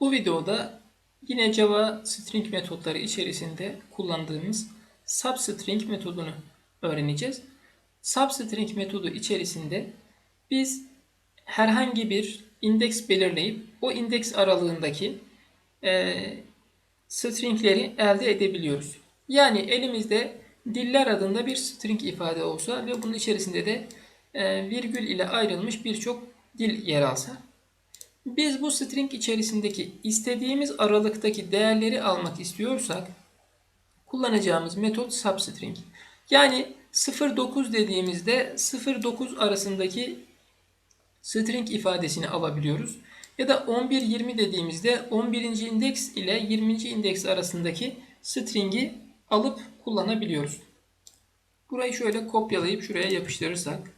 Bu videoda yine Java string metotları içerisinde kullandığımız substring metodunu öğreneceğiz. Substring metodu içerisinde biz herhangi bir indeks belirleyip o indeks aralığındaki e, stringleri elde edebiliyoruz. Yani elimizde diller adında bir string ifade olsa ve bunun içerisinde de e, virgül ile ayrılmış birçok dil yer alsa biz bu string içerisindeki istediğimiz aralıktaki değerleri almak istiyorsak kullanacağımız metot substring. Yani 0-9 dediğimizde 0-9 arasındaki string ifadesini alabiliyoruz. Ya da 11-20 dediğimizde 11. indeks ile 20. indeks arasındaki string'i alıp kullanabiliyoruz. Burayı şöyle kopyalayıp şuraya yapıştırırsak.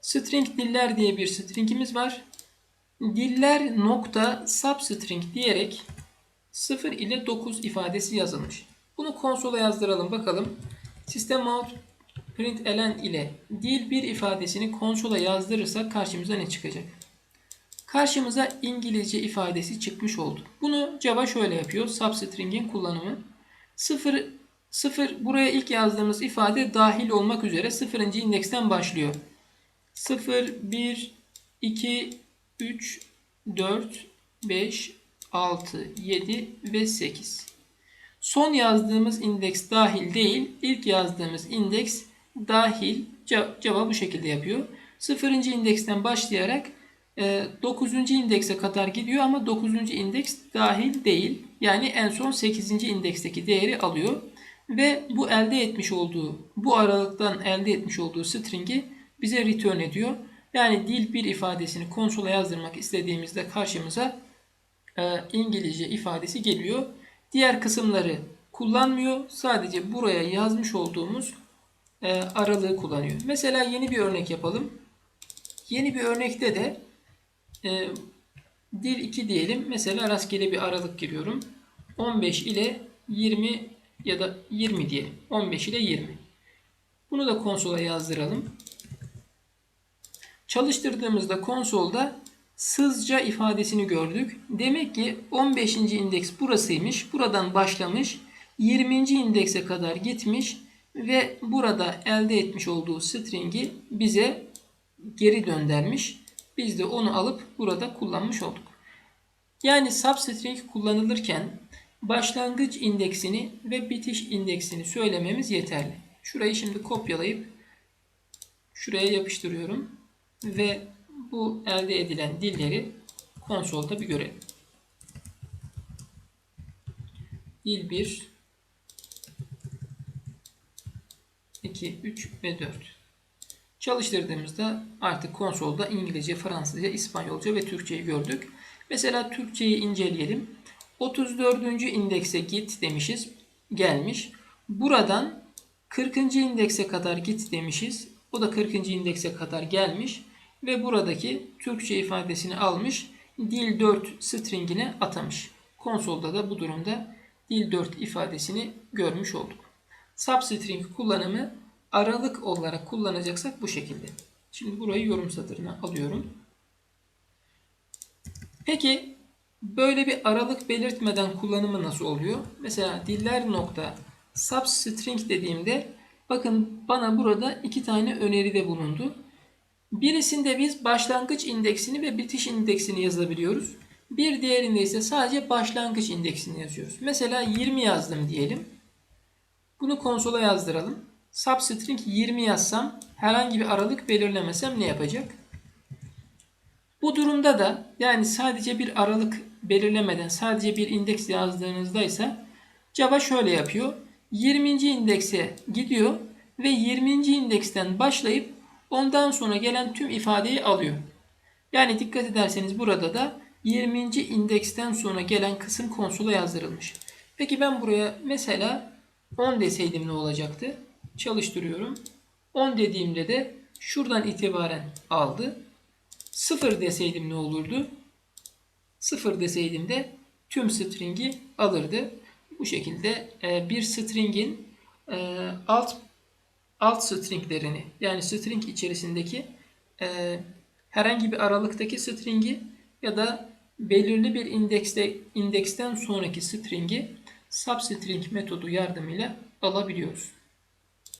String diller diye bir stringimiz var diller nokta substring diyerek 0 ile 9 ifadesi yazılmış. Bunu konsola yazdıralım bakalım. System out println ile dil 1 ifadesini konsola yazdırırsak karşımıza ne çıkacak? Karşımıza İngilizce ifadesi çıkmış oldu. Bunu Java şöyle yapıyor. Substring'in kullanımı. 0 0 buraya ilk yazdığımız ifade dahil olmak üzere 0. indeksten başlıyor. 0 1 2 3, 4, 5, 6, 7 ve 8. Son yazdığımız indeks dahil değil, ilk yazdığımız indeks dahil. Cevap bu şekilde yapıyor. 0. indeksten başlayarak 9. E, indekse kadar gidiyor ama 9. indeks dahil değil. Yani en son 8. indeksteki değeri alıyor. Ve bu elde etmiş olduğu, bu aralıktan elde etmiş olduğu string'i bize return ediyor. Yani dil bir ifadesini konsola yazdırmak istediğimizde karşımıza e, İngilizce ifadesi geliyor. Diğer kısımları kullanmıyor. Sadece buraya yazmış olduğumuz e, aralığı kullanıyor. Mesela yeni bir örnek yapalım. Yeni bir örnekte de e, dil 2 diyelim. Mesela rastgele bir aralık giriyorum. 15 ile 20 ya da 20 diyelim. 15 ile 20. Bunu da konsola yazdıralım. Çalıştırdığımızda konsolda sızca ifadesini gördük. Demek ki 15. indeks burasıymış. Buradan başlamış. 20. indekse kadar gitmiş ve burada elde etmiş olduğu string'i bize geri döndürmüş. Biz de onu alıp burada kullanmış olduk. Yani substring kullanılırken başlangıç indeksini ve bitiş indeksini söylememiz yeterli. Şurayı şimdi kopyalayıp şuraya yapıştırıyorum ve bu elde edilen dilleri konsolda bir görelim. Dil 1 2, 3 ve 4. Çalıştırdığımızda artık konsolda İngilizce, Fransızca, İspanyolca ve Türkçeyi gördük. Mesela Türkçeyi inceleyelim. 34. indekse git demişiz. Gelmiş. Buradan 40. indekse kadar git demişiz. O da 40. indekse kadar gelmiş ve buradaki Türkçe ifadesini almış, dil 4 stringine atamış. Konsolda da bu durumda dil 4 ifadesini görmüş olduk. Substring kullanımı aralık olarak kullanacaksak bu şekilde. Şimdi burayı yorum satırına alıyorum. Peki böyle bir aralık belirtmeden kullanımı nasıl oluyor? Mesela diller nokta substring dediğimde bakın bana burada iki tane öneride bulundu. Birisinde biz başlangıç indeksini ve bitiş indeksini yazabiliyoruz. Bir diğerinde ise sadece başlangıç indeksini yazıyoruz. Mesela 20 yazdım diyelim. Bunu konsola yazdıralım. Substring 20 yazsam herhangi bir aralık belirlemesem ne yapacak? Bu durumda da yani sadece bir aralık belirlemeden sadece bir indeks yazdığınızda ise Java şöyle yapıyor. 20. indekse gidiyor ve 20. indeksten başlayıp ondan sonra gelen tüm ifadeyi alıyor. Yani dikkat ederseniz burada da 20. indeksten sonra gelen kısım konsola yazdırılmış. Peki ben buraya mesela 10 deseydim ne olacaktı? Çalıştırıyorum. 10 dediğimde de şuradan itibaren aldı. 0 deseydim ne olurdu? 0 deseydim de tüm string'i alırdı. Bu şekilde e, bir string'in e, alt alt stringlerini yani string içerisindeki e, herhangi bir aralıktaki string'i ya da belirli bir indekste indeksten sonraki string'i substring metodu yardımıyla alabiliyoruz.